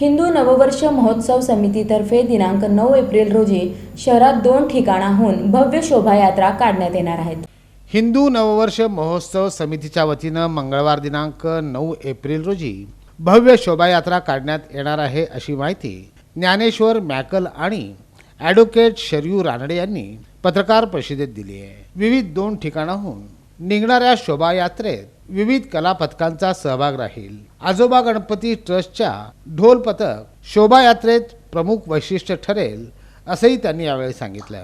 हिंदू नववर्ष महोत्सव समितीतर्फे दिनांक नऊ एप्रिल रोजी शहरात दोन ठिकाणाहून भव्य शोभायात्रा काढण्यात येणार आहेत. हिंदू नववर्ष महोत्सव समितीच्या वतीनं मंगळवार दिनांक नऊ एप्रिल रोजी भव्य शोभायात्रा काढण्यात येणार आहे अशी माहिती ज्ञानेश्वर मॅकल आणि ॲडव्होकेट शरयू रानडे यांनी पत्रकार परिषदेत दिली आहे. विविध दोन ठिकाणाहून निघणाऱ्या शोभायात्रेत विविध कला पथकांचा सहभाग राहील. आजोबा गणपती ट्रस्टच्या ढोल पथक शोभायात्रेत प्रमुख वैशिष्ट्य ठरेल असंही त्यांनी यावेळी सांगितलं.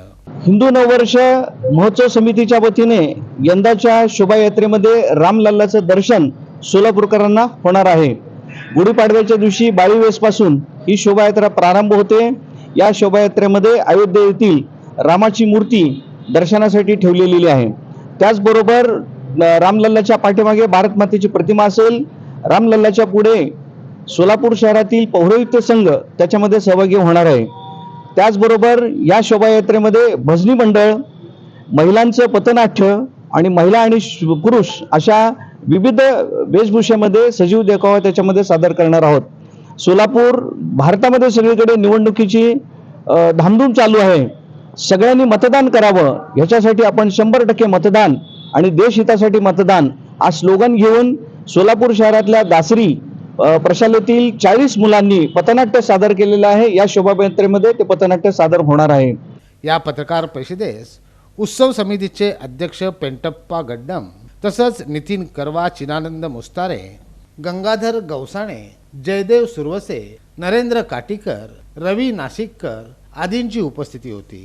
हिंदू नववर्ष महोत्सव समितीच्या वतीने यंदाच्या शोभायात्रेमध्ये रामलल्लाचं दर्शन सोलापूरकरांना होणार आहे. गुढीपाडव्याच्या दिवशी बाळीवेसपासून ही शोभायात्रा प्रारंभ होते. या शोभायात्रेमध्ये अयोध्येतील येथील रामाची मूर्ती दर्शनासाठी ठेवलेली आहे. त्याचबरोबर रामलल्लाच्या पाठीमागे भारत मातेची प्रतिमा असेल रामलल्लाच्या पुढे सोलापूर शहरातील पौरोहित्य संघ त्याच्यामध्ये सहभागी होणार आहे. त्याचबरोबर या शोभायात्रेमध्ये भजनी मंडळ महिलांचं पथनाट्य आणि महिला आणि पुरुष अशा विविध वेशभूषेमध्ये सजीव देखावा त्याच्यामध्ये सादर करणार आहोत. सोलापूर भारतामध्ये सगळीकडे निवडणुकीची धामधूम चालू आहे. सगळ्यांनी मतदान करावं. ह्याच्यासाठी आपण शंभर टक्के मतदान आणि देशहितासाठी मतदान हा स्लोगन घेऊन सोलापूर शहरातल्या दासरी प्रशालेतील चाळीस मुलांनी पथनाट्य सादर केलेलं आहे. या शोभायात्रेमध्ये ते पथनाट्य सादर होणार आहे. या पत्रकार परिषदेस उत्सव समितीचे अध्यक्ष पेंटप्पा गड्डम तसंच नितीन करवा चिनानंद मुस्तारे गंगाधर गवसाणे जयदेव सुरवसे नरेंद्र काटीकर रवी नाशिककर आदींची उपस्थिती होती.